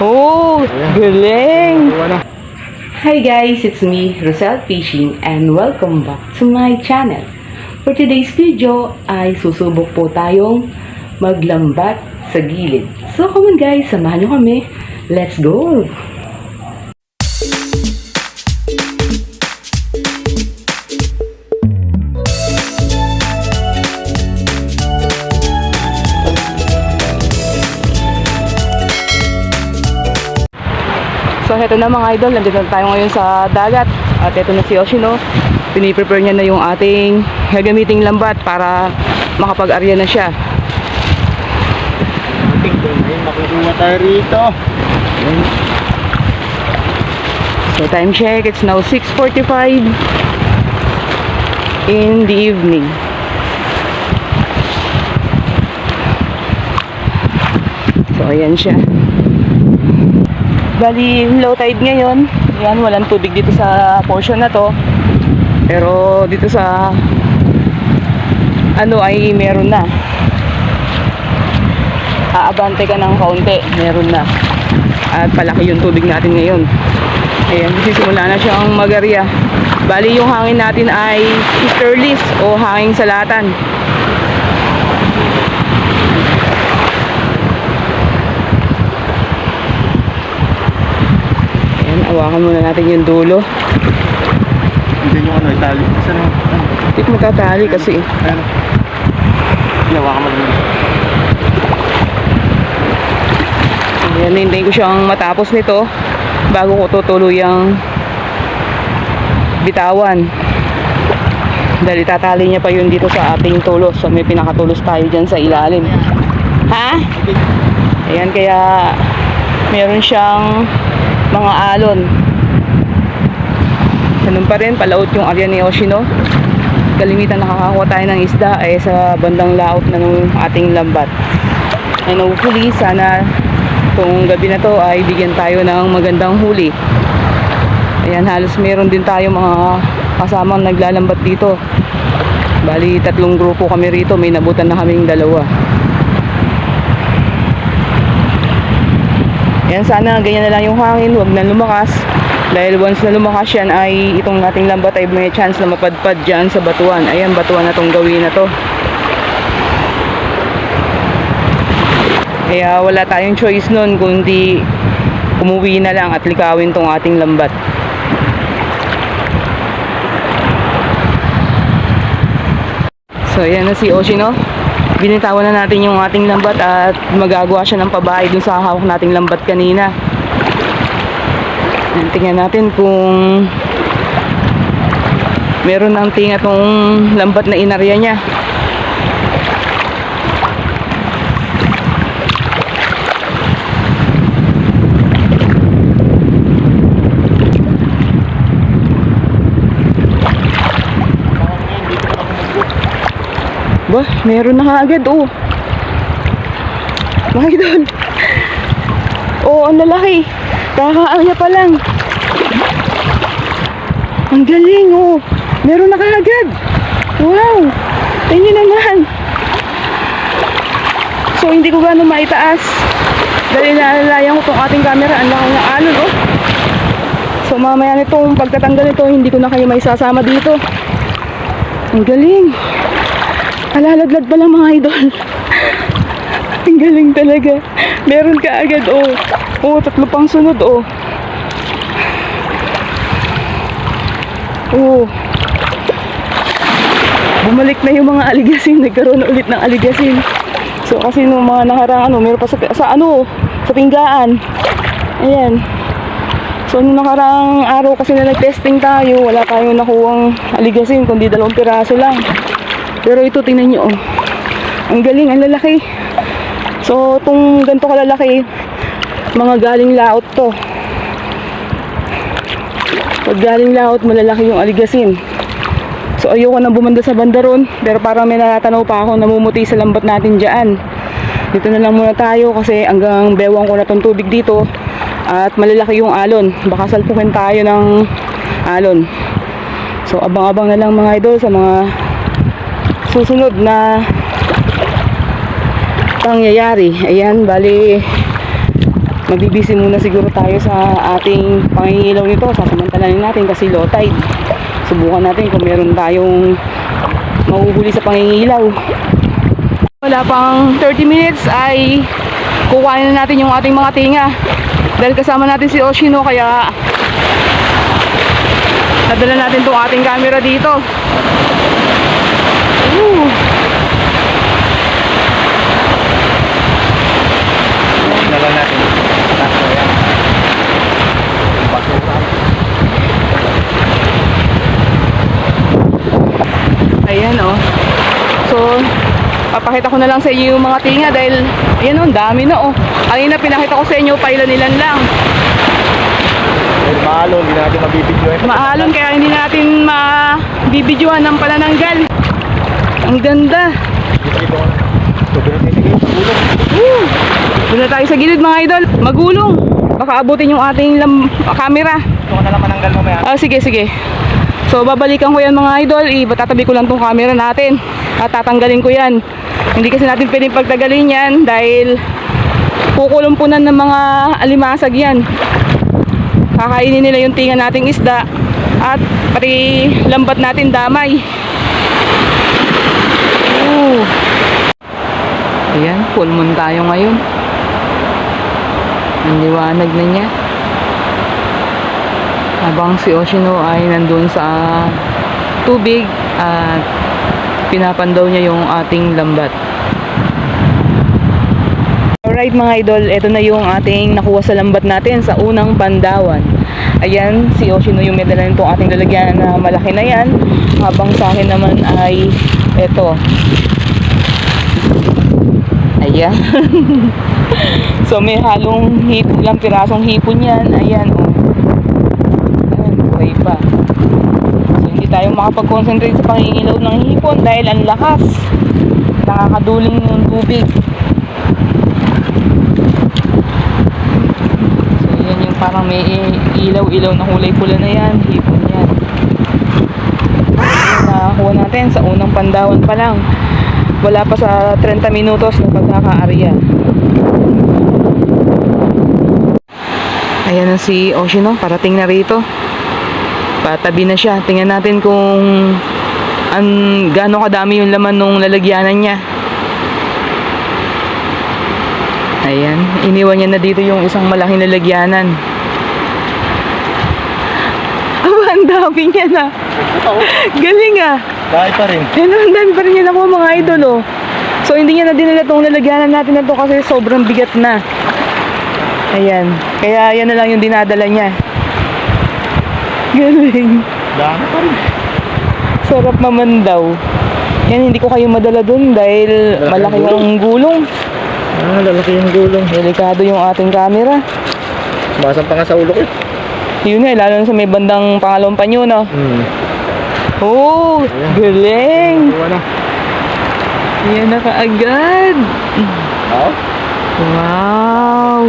Oh, galing! Hi guys, it's me, Rosel Fishing and welcome back to my channel. For today's video ay susubok po tayong maglambat sa gilid. So come on guys, samahan nyo kami. Let's go! So heto na mga idol, nandito na tayo ngayon sa dagat. At ito na si Yoshino. Piniprepare niya na yung ating gagamiting lambat para makapag-arya na siya. Ating ngayon makukuha tayo rito. So time check, it's now 6.45 in the evening. So ayan siya. Bali, low tide ngayon. Yan, walang tubig dito sa portion na to. Pero dito sa ano ay meron na. Aabante ka ng kaunti, meron na. At palaki yung tubig natin ngayon. Ayan, sisimula na siyang magarya. Bali, yung hangin natin ay easterlies o hanging salatan. Ayan, awakan muna natin yung dulo. Hindi nyo ano, itali. Saan yung? Hindi ko matatali kasi. Ano? Ginawa ka malamig. Ayan, hintayin ko siyang matapos nito bago ko tutuluyang bitawan. Dahil tatali niya pa yun dito sa ating tulos. So may pinakatulos tayo dyan sa ilalim. Ha? Ayan, kaya meron siyang mga alon. Ganun pa rin, palaot yung area ni Oshino. Kalimitan nakakakuha tayo ng isda ay sa bandang laot ng ating lambat. And hopefully, sana kung gabi na to ay bigyan tayo ng magandang huli. Ayan, halos meron din tayo mga kasamang naglalambat dito. Bali, tatlong grupo kami rito. May nabutan na kaming dalawa. Ayan, sana ganyan na lang yung hangin. Huwag na lumakas. Dahil once na lumakas yan ay itong ating lambat ay may chance na mapadpad dyan sa batuan. Ayan, batuan na tong gawin na to. Kaya wala tayong choice nun kundi umuwi na lang at likawin tong ating lambat. So ayan na si Oshino. Binitawan na natin yung ating lambat at magagawa siya ng pabahay dun sa hawak nating lambat kanina. Tingnan natin kung meron ng tinga tong lambat na inarya niya. Ba, meron na kaagad, oh. Mga idol. Oh, ang lalaki. Kakaarya pa lang. Ang galing, oh. Meron na kaagad. Wow. Tingnan naman. So, hindi ko gano'ng maitaas. Dahil nalalayan ko tong ating camera. Ang laki ng alon, oh. So, mamaya nitong pagtatanggal nito, hindi ko na kayo may sasama dito. Ang galing. Alaladlad pa lang mga idol. Ang galing talaga. Meron ka agad, oh. Oh, tatlo pang sunod, oh. Oh. Bumalik na yung mga aligasin. Nagkaroon na ulit ng aligasin. So, kasi nung mga nakarang, ano, meron pa sa, sa ano, sa pinggaan. Ayan. So, nung nakarang araw kasi na nag-testing tayo, wala tayong nakuwang aligasin, kundi dalawang piraso lang. Pero ito, tingnan nyo, oh. Ang galing, ang lalaki. So, itong ganito kalalaki, mga galing laot to. Pag galing laot, malalaki yung aligasin. So, ayoko na bumanda sa bandaron. Pero parang may natanaw pa ako namumuti sa lambat natin dyan. Dito na lang muna tayo kasi hanggang bewang ko na tong tubig dito. At malalaki yung alon. Baka salpukin tayo ng alon. So, abang-abang na lang mga idol sa mga susunod na pangyayari. Ayan, bali Magbibisi muna siguro tayo sa ating pangingilaw nito. Sasamantalanin natin kasi low tide. Subukan natin kung meron tayong mahuhuli sa pangingilaw. Wala pang 30 minutes ay kukuhanin na natin yung ating mga tinga. Dahil kasama natin si Oshino kaya nadala natin tong ating camera dito. Woo! Na lang natin. Tatlo yan. Basura. Ayan oh. So, papakita ko na lang sa inyo yung mga tinga dahil ayan oh, dami na oh. Kanina pinakita ko sa inyo, pailanilan lang. Dahil mahalo, hindi natin mabibidyo. Maalon kaya hindi natin mabibidyohan ng panananggal. Ang ganda. Woo! Na tayo sa gilid mga idol. Magulong. Baka abutin yung ating lam- camera. Ito ko na lang mananggal mamaya. Ah, sige, sige. So, babalikan ko yan mga idol. Ibatatabi ko lang tong camera natin. At tatanggalin ko yan. Hindi kasi natin pwedeng pagtagalin yan dahil kukulumpunan ng mga alimasag yan. Kakainin nila yung tinga nating isda at pati lambat natin damay. Ayan, full moon tayo ngayon. Ang liwanag na niya habang si Oshino ay nandun sa tubig at pinapandaw niya yung ating lambat. Alright mga idol, ito na yung ating nakuha sa lambat natin sa unang pandawan. Ayan, si Oshino yung may dala nitong ating lalagyan na malaki na yan. Habang sa akin naman ay ito. Ayan. so may halong hip, ilang pirasong hipon yan. Ayan, oh. Ayan, buhay pa. So, hindi tayo makapag-concentrate sa pangingilaw ng hipon dahil ang lakas. Nakakaduling yung tubig. So, yan yung parang may ilaw-ilaw na kulay pula na yan. Hipon yan. Nakakuha natin sa unang pandawan pa lang. Wala pa sa 30 minutos na pagkakaarya. Ayan na si Oshino, parating na rito. Patabi na siya. Tingnan natin kung an gaano kadami yung laman nung lalagyanan niya. Ayan, iniwan niya na dito yung isang malaking lalagyanan. Ang dami niya na. Galing ah. Dahil pa rin. Yan ang dami pa rin yan ako mga idol oh. So hindi niya na dinala itong lalagyanan natin na to kasi sobrang bigat na. Ayan. Kaya yan na lang yung dinadala niya. Galing. Dami pa rin. Sarap naman daw. Yan, hindi ko kayo madala dun dahil Malaki malaki ang gulong. Ah, lalaki yung gulong. Delikado yung ating camera. Sumasang pa nga sa ulo ko. eh. Yun nga, lalo na sa may bandang pangalawang panyo, no? Hmm. Oh, Ayan. galing. Kuha na. Yan na kaagad. Wow!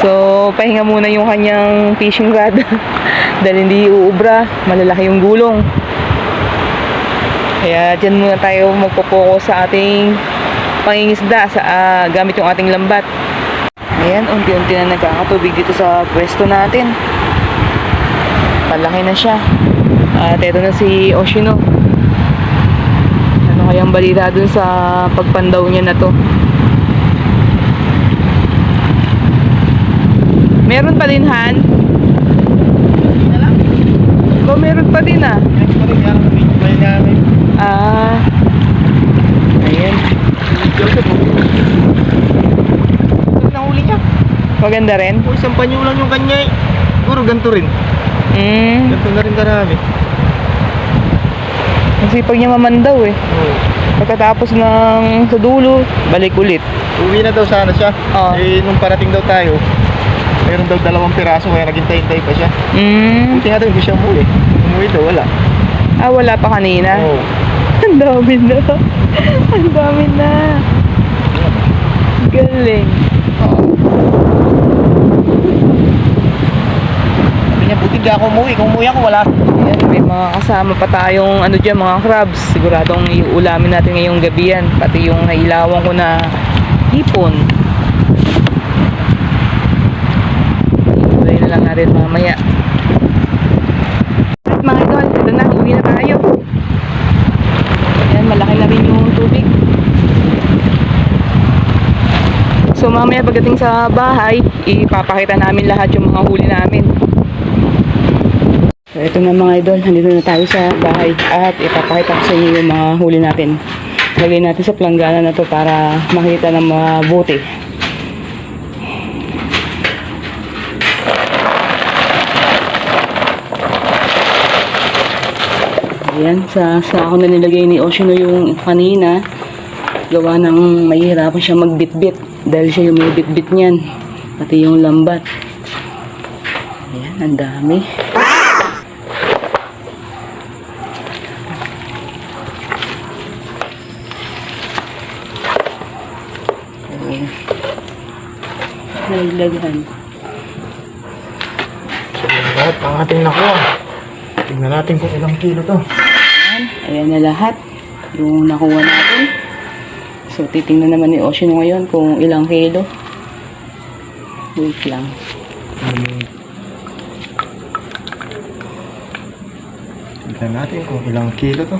So, pahinga muna yung kanyang fishing rod. Dahil hindi uubra, malalaki yung gulong. Kaya dyan muna tayo magpo-focus sa ating pangingisda sa, ah, gamit yung ating lambat. Ayan, unti-unti na nagkakatubig dito sa pwesto natin. Palaki na siya. At eto na si Oshino. Ano kayang balita dun sa pagpandaw niya na to? Meron pa din, Han? Ba, meron pa din ah. Ah. Ayan. Oh. Ito nahuli niya. Maganda rin. Isang panyo lang yung kanya eh. Siguro ganito rin. Mm. Ganito na rin karami. Sipag niya mamandaw eh. Oo. Pagkatapos ng sa dulo, balik ulit. Uwi na daw sana siya. Oo. Eh, nung parating daw tayo, mayroon daw dalawang piraso kaya naghintay-hintay pa siya. Mm. Buti nga daw hindi siya umuwi. Umuwi daw, wala. Ah, wala pa kanina. Oo. Ang dami na. Ang dami na. Galing. Buti di ako umuwi. Kung umuwi ako, wala. Ayan, may mga kasama pa tayong ano dyan, mga crabs. Siguradong iulamin natin ngayong gabi yan. Pati yung nailawan ko na hipon. Iulay na lang natin mamaya. At mga idol, ito na, uwi na tayo. Ayan, malaki na rin yung tubig. So mamaya pagdating sa bahay, ipapakita namin lahat yung mga huli namin. So ito na mga idol, nandito na tayo sa bahay at ipapakita ko sa inyo yung mga huli natin. Lagay natin sa planggana na to para makita ng mabuti. Ayan, sa sako na nilagay ni Oshino yung kanina. Gawa ng mahihirapan siya magbitbit dahil siya yung may bitbit niyan. Pati yung lambat. Ayan, ang dami. Nailagyan. Lahat ang ating nakuha. Tingnan natin kung ilang kilo to. Ayan, ayan na lahat. Yung nakuha natin. So, titingnan naman ni Ocean ngayon kung ilang kilo. Wait lang. Hmm. Tingnan natin kung ilang kilo to.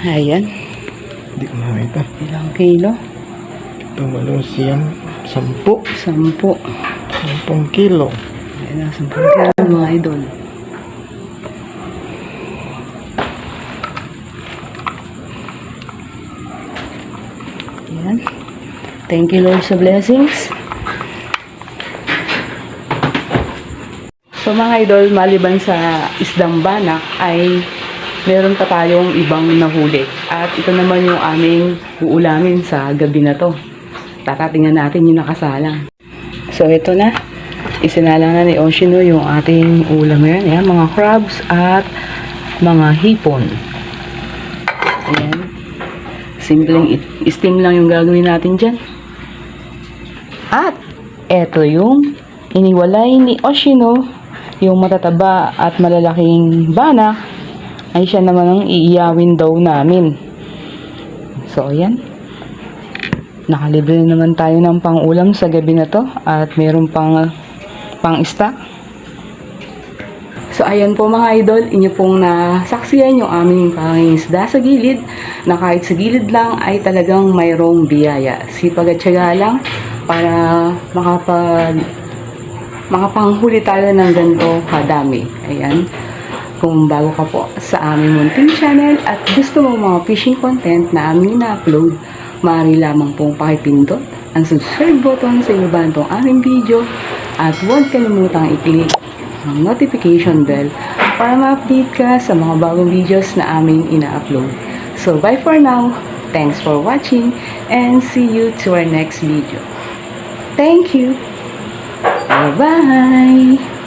Ayan, Hindi ko makita. ilang kilo? Tumalo siyang sampu. Sampu. Sampung kilo. Ayan na, sampu kilo mga idol. Ayan. Thank you Lord sa blessings. So mga idol, maliban sa isdang banak ay meron pa tayong ibang nahuli. At ito naman yung aming uulamin sa gabi na to. Tatatingnan natin yung nakasalang. So ito na. Isinalang na ni Oshino yung ating ulam ngayon. Ayan, mga crabs at mga hipon. Ayan. Simpleng steam lang yung gagawin natin dyan. At eto yung iniwalay ni Oshino, yung matataba at malalaking banak, ay siya naman ang iiyawin daw namin. So, ayan. Nakalibre na naman tayo ng pang-ulam sa gabi na to at meron pang pang-stock. So, ayan po mga idol, inyo pong nasaksiyan yung aming pangingisda sa gilid na kahit sa gilid lang ay talagang mayroong biyaya. Sipag at tiyaga lang para makapag makapanghuli tayo ng ganito kadami. Ayan. Kung bago ka po sa aming munting channel at gusto mo mga fishing content na aming na-upload, maaari lamang pong pakipindot ang subscribe button sa ibaba nitong aming video at huwag kalimutang i-click ang notification bell para ma-update ka sa mga bagong videos na aming ina-upload. So bye for now. Thanks for watching and see you to our next video. Thank you. Bye-bye.